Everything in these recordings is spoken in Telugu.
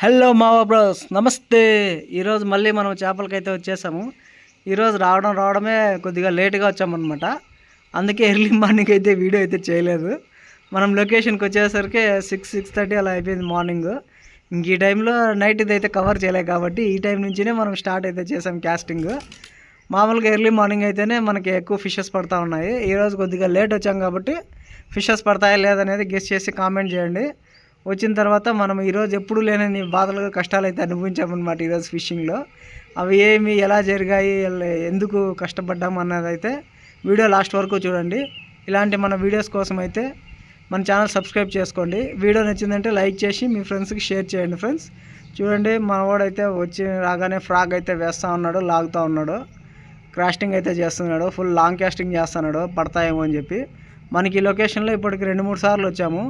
హలో మావా బ్రోస్ నమస్తే ఈరోజు మళ్ళీ మనం చేపలకైతే వచ్చేసాము. ఈరోజు రావడం రావడమే కొద్దిగా లేట్గా వచ్చామన్నమాట అందుకే ఎర్లీ మార్నింగ్ అయితే వీడియో అయితే చేయలేదు. మనం లొకేషన్కి వచ్చేసరికి సిక్స్ సిక్స్ థర్టీ అలా అయిపోయింది మార్నింగ్ ఇంక ఈ టైంలో నైట్ ఇది అయితే కవర్ చేయలేదు కాబట్టి ఈ టైం నుంచినే మనం స్టార్ట్ అయితే చేసాం క్యాస్టింగ్ మామూలుగా ఎర్లీ మార్నింగ్ అయితేనే మనకి ఎక్కువ ఫిషెస్ పడతా ఉన్నాయి. ఈరోజు కొద్దిగా లేట్ వచ్చాం కాబట్టి ఫిషెస్ పడతాయా లేదనేది గెస్ట్ చేసి కామెంట్ చేయండి. వచ్చిన తర్వాత మనం ఈరోజు ఎప్పుడు లేని బాధలు కష్టాలు అయితే అనుభవించామన్నమాట ఈరోజు ఫిషింగ్లో. అవి ఏమి ఎలా జరిగాయి ఎందుకు కష్టపడ్డాము అన్నది అయితే వీడియో లాస్ట్ వరకు చూడండి. ఇలాంటి మన వీడియోస్ కోసం అయితే మన ఛానల్ సబ్స్క్రైబ్ చేసుకోండి. వీడియో నచ్చిందంటే లైక్ చేసి మీ ఫ్రెండ్స్కి షేర్ చేయండి ఫ్రెండ్స్. చూడండి మనవాడైతే వచ్చి రాగానే ఫ్రాగ్ అయితే వేస్తూ ఉన్నాడు లాగుతూ ఉన్నాడు. క్రాస్టింగ్ అయితే చేస్తున్నాడు ఫుల్ లాంగ్ క్యాస్టింగ్ చేస్తున్నాడు పడతాయేమో అని చెప్పి. మనకి ఈ లొకేషన్లో ఇప్పటికి రెండు మూడు సార్లు వచ్చాము.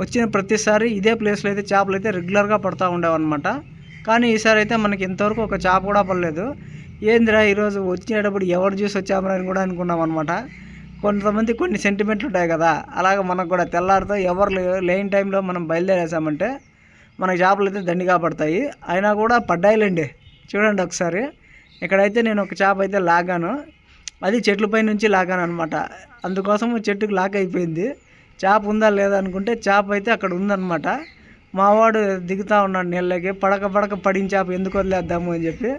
వచ్చిన ప్రతిసారి ఇదే ప్లేస్లో అయితే చేపలు అయితే రెగ్యులర్గా పడతా ఉండేవన్నమాట. కానీ ఈసారి అయితే మనకి ఇంతవరకు ఒక చేప కూడా పడలేదు. ఏందిరా ఈరోజు వచ్చేటప్పుడు ఎవరు చూసి వచ్చామని అని కూడా అనుకున్నాం అనమాట కొంతమంది కొన్ని సెంటిమెంట్లు ఉంటాయి కదా అలాగే మనకు కూడా తెల్లారితో ఎవరు లే- లేని టైంలో మనం బయలుదేరేసామంటే మనకి చేపలు అయితే దండిగా పడతాయి. అయినా కూడా పడ్డాయిలేండి. చూడండి ఒకసారి. ఇక్కడైతే నేను ఒక చేప అయితే లాగాను. అది చెట్లపై నుంచి లాగాను అనమాట అందుకోసం చెట్టుకు లాక్ అయిపోయింది. చేప ఉందా లేదా అనుకుంటే చేప అయితే అక్కడ ఉందన్నమాట. మావాడు దిగుతూ ఉన్నాడు నీళ్ళకి పడక పడక పడిన చేప ఎందుకు వదిలేద్దాము అని చెప్పి.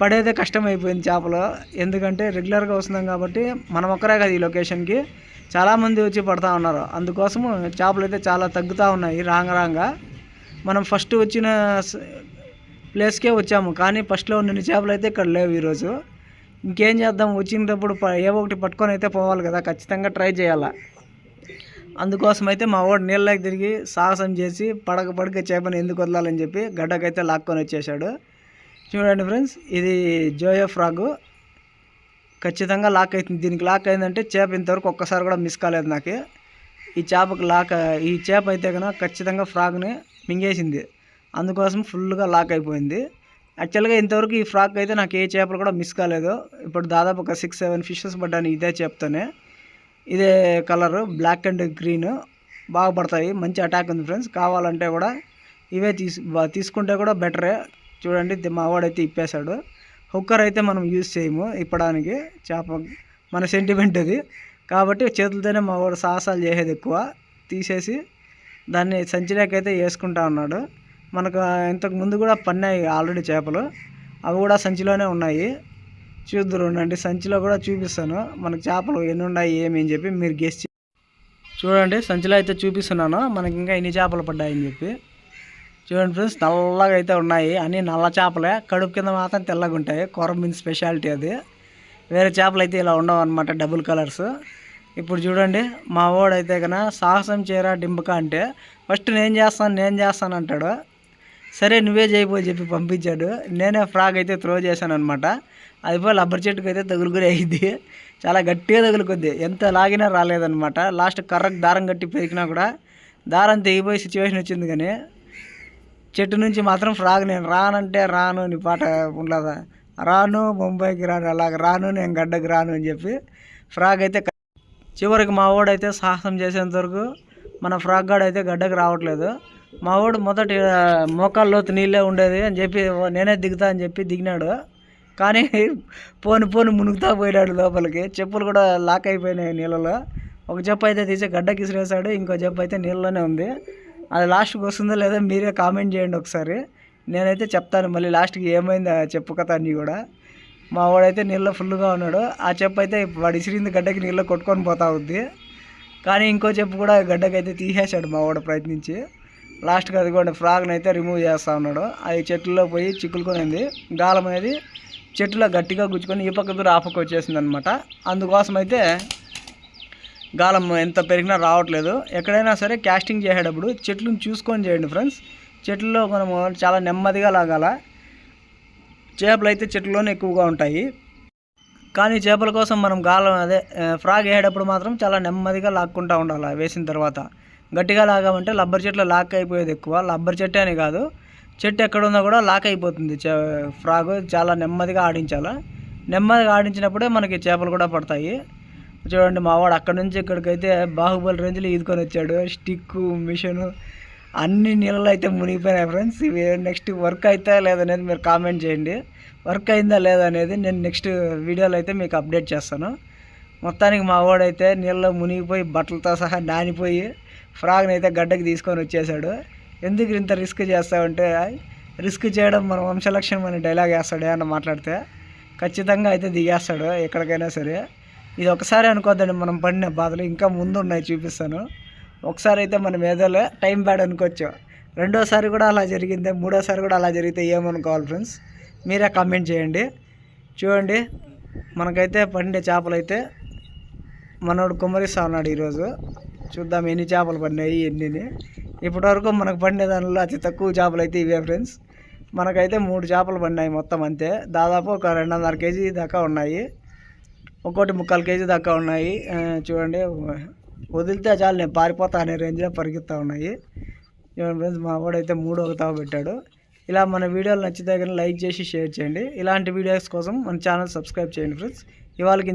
పడేదే కష్టం అయిపోయింది చేపలు. ఎందుకంటే రెగ్యులర్గా వస్తున్నాం కాబట్టి మనం ఒక్కరే కదా ఈ లొకేషన్కి. చాలామంది వచ్చి పడతా ఉన్నారు. అందుకోసము చేపలు అయితే చాలా తగ్గుతూ ఉన్నాయి రాంగ రాంగా. మనం ఫస్ట్ వచ్చిన ప్లేస్కే వచ్చాము. కానీ ఫస్ట్లో ఉన్న చేపలు అయితే ఇక్కడ లేవు ఈరోజు. ఇంకేం చేద్దాం? వచ్చినప్పుడు ప- ఏవో ఒకటి పట్టుకొని అయితే పోవాలి కదా. ఖచ్చితంగా ట్రై చేయాలా? అందుకోసం అయితే మా వాడు నీళ్ళకి తిరిగి సాహసం చేసి పడక పడక చేపని ఎందుకు వదలాలని చెప్పి గడ్డకైతే లాక్కొని వచ్చేసాడు చూడండి ఫ్రెండ్స్ ఇది జోయో ఫ్రాగు. ఖచ్చితంగా లాక్ అవుతుంది దీనికి లాక్ అయిందంటే చేప ఇంతవరకు ఒక్కసారి కూడా మిస్ కాలేదు నాకు. ఈ చేపకు లాక్ ఈ చేప అయితే కనుక ఖచ్చితంగా ఫ్రాగ్ని మింగేసింది. అందుకోసం ఫుల్గా లాక్ అయిపోయింది. యాక్చువల్గా ఇంతవరకు ఈ ఫ్రాక్ అయితే నాకు ఏ చేపలు కూడా మిస్ కాలేదు. ఇప్పుడు దాదాపు ఒక సిక్స్ సెవెన్ ఫిషెస్ పడ్డాను ఇదే చేపతోనే. ఇదే కలరు బ్లాక్ అండ్ గ్రీన్. బాగా పడతాయి. మంచి అటాక్ ఉంది ఫ్రెండ్స్ కావాలంటే కూడా ఇవే తీసు తీసుకుంటే కూడా బెటరే చూడండి మావాడైతే మా వాడైతే ఇప్పేశాడు. హుక్కర్ అయితే మనం యూజ్ చేయము ఇప్పడానికి. చేప మన సెంటిమెంట్ అది. కాబట్టి చేతులతోనే మా వాడు సాహసాలు చేసేది ఎక్కువ. తీసేసి దాన్ని సంచిలోకి అయితే వేసుకుంటా ఉన్నాడు. మనకు ఇంతకు ముందు కూడా పన్నాయి ఆల్రెడీ చేపలు. అవి కూడా సంచిలోనే ఉన్నాయి. చూద్దరు ఉండండి. సంచిలో కూడా చూపిస్తాను. మనకు చేపలు ఎన్ని ఉన్నాయి ఏమి అని చెప్పి మీరు గెస్ చూడండి సంచిలో అయితే చూపిస్తున్నాను. మనకి ఇంకా ఎన్ని చేపలు పడ్డాయని చెప్పి. చూడండి ఫ్రెండ్స్ నల్లగా అయితే ఉన్నాయి. అన్ని నల్ల చేపలే. కడుపు కింద మాత్రం తెల్లగా ఉంటాయి. కొరమీన్ స్పెషాలిటీ అది. వేరే చేపలు అయితే ఇలా ఉండవు అనమాట డబుల్ కలర్స్. ఇప్పుడు చూడండి మా వాడు కన్నా సాహసం చేరా డింబక అంటే ఫస్ట్ నేను చేస్తాను నేను చేస్తాను అంటాడు. సరే నువ్వే చేయబోయి చెప్పి పంపించాడు. నేనే ఫ్రాగ్ అయితే త్రో చేశాను అనమాట అది పోయి రబ్బర్ చెట్టుకు అయితే తగులుకుని అయింది. చాలా గట్టిగా తగులుకుంది. ఎంత లాగినా రాలేదనమాట లాస్ట్ కర్రకు దారం కట్టి పెరిగినా కూడా దారం తెగిపోయే సిచ్యువేషన్ వచ్చింది కానీ చెట్టు నుంచి మాత్రం ఫ్రాగ్ నేను రానంటే రాను నీ పాట ఉండదా? రాను ముంబైకి రాను అలాగ రాను నేను గడ్డకి రాను అని చెప్పి ఫ్రాగ్ అయితే చివరికి మా వాడైతే సాహసం చేసేంత వరకు మన ఫ్రాగ్ గాడు అయితే గడ్డకి రావట్లేదు. మా వాడు మొదటి ఆ, మోకాళ్ళ లోతు నీళ్ళే ఉండేది అని చెప్పి నేనే దిగుతా అని చెప్పి దిగినాడు. కానీ పోను పోను మునుగుతా పోయినాడు లోపలికి. చెప్పులు కూడా లాక్ అయిపోయినాయి నీళ్ళలో. ఒక చెప్పు అయితే తీసి గడ్డకి ఇసిరేసాడు ఇంకో చెప్పు అయితే నీళ్ళలోనే ఉంది. అది లాస్ట్కి వస్తుందో లేదో మీరే కామెంట్ చేయండి ఒకసారి. నేనైతే చెప్తాను మళ్ళీ లాస్ట్కి ఏమైంది ఆ చెప్పు కథ అన్నీ కూడా. మా వాడైతే నీళ్ళలో ఫుల్గా ఉన్నాడు. ఆ చెప్పు అయితే వాడు ఇసిరింది గడ్డకి నీళ్ళలో కొట్టుకొని పోతా ఉంది. కానీ ఇంకో చెప్పు కూడా గడ్డకి అయితే తీసేశాడు మా వాడు ప్రయత్నించి. లాస్ట్కి అది కూడా ఫ్రాగ్ని అయితే రిమూవ్ చేస్తూ ఉన్నాడు. అది చెట్లలో పోయి చిక్కులుకొనింది గాలం అనేది చెట్టులో గట్టిగా గుచ్చుకొని ఈ పక్క దూరం ఆ పక్క వచ్చేసింది అనమాట అందుకోసం అయితే గాలం ఎంత పెరిగినా రావట్లేదు. ఎక్కడైనా సరే క్యాస్టింగ్ చేసేటప్పుడు చెట్లను చూసుకొని చేయండి ఫ్రెండ్స్ చెట్లలో మనము చాలా నెమ్మదిగా లాగాల. చేపలు అయితే చెట్లలోనే ఎక్కువగా ఉంటాయి. కానీ చేపల కోసం మనం గాలం అదే ఫ్రాగ్ వేసేటప్పుడు మాత్రం చాలా నెమ్మదిగా లాక్కుంటూ ఉండాలి వేసిన తర్వాత. గట్టిగా లాగామంటే లబ్బర్ చెట్లు లాక్ అయిపోయేది ఎక్కువ. లబ్బర్ చెట్టు అని కాదు. చెట్టు ఎక్కడ ఉందో కూడా లాక్ అయిపోతుంది. చే ఫ్రాగ్ చాలా నెమ్మదిగా ఆడించాలా. నెమ్మదిగా ఆడించినప్పుడే మనకి చేపలు కూడా పడతాయి. చూడండి మావాడు అక్కడ నుంచి ఇక్కడికైతే బాహుబలి రేంజ్లో ఈదుకొని వచ్చాడు. స్టిక్ మిషను అన్ని నీళ్ళలో అయితే మునిగిపోయినాయి ఫ్రెండ్స్. ఇవి నెక్స్ట్ వర్క్ అయితే లేదనేది మీరు కామెంట్ చేయండి. వర్క్ అయిందా లేదా అనేది నేను నెక్స్ట్ వీడియోలో అయితే మీకు అప్డేట్ చేస్తాను. మొత్తానికి మా వాడైతే నీళ్ళలో మునిగిపోయి బట్టలతో సహా నానిపోయి ఫ్రాగ్ని అయితే గడ్డకి తీసుకొని వచ్చేసాడు. ఎందుకు ఇంత రిస్క్ చేస్తావంటే రిస్క్ చేయడం మన వంశలక్ష్యం అనే డైలాగ్ వేస్తాడే అని మాట్లాడితే. ఖచ్చితంగా అయితే దిగేస్తాడు ఎక్కడికైనా సరే. ఇది ఒకసారి అనుకోద్దండి మనం పడిన బాధలు ఇంకా ముందు ఉన్నాయి చూపిస్తాను. ఒకసారి అయితే మనం ఏదోలే టైం బ్యాడ్ అనుకోవచ్చు. రెండోసారి కూడా అలా జరిగింది మూడోసారి కూడా అలా జరిగితే ఏమనుకోవాలి ఫ్రెండ్స్ మీరే కామెంట్ చేయండి. చూడండి మనకైతే పండే చేపలు అయితే మనోడు కుమ్మరిస్తా ఉన్నాడు ఈరోజు. చూద్దాం ఎన్ని చేపలు పడినాయి ఎన్ని ఇప్పటివరకు మనకు పడిన దానిలో అతి తక్కువ చేపలు అయితే ఇవే ఫ్రెండ్స్. మనకైతే మూడు చేపలు పడినాయి మొత్తం అంతే. దాదాపు ఒక రెండున్నర కేజీ దాకా ఉన్నాయి. ఒక్కోటి ముక్కాలు కేజీ దాకా ఉన్నాయి. చూడండి వదిలితే చాలు నేను పారిపోతా అనే రేంజ్లో పరిగెత్తా ఉన్నాయి. చూడండి ఫ్రెండ్స్ మా వాడైతే మూడు ఒక తావ పెట్టాడు. ఇలా మన వీడియోలు నచ్చితే కానీ లైక్ చేసి షేర్ చేయండి. ఇలాంటి వీడియోస్ కోసం మన ఛానల్ సబ్స్క్రైబ్ చేయండి ఫ్రెండ్స్. ఇవాళకి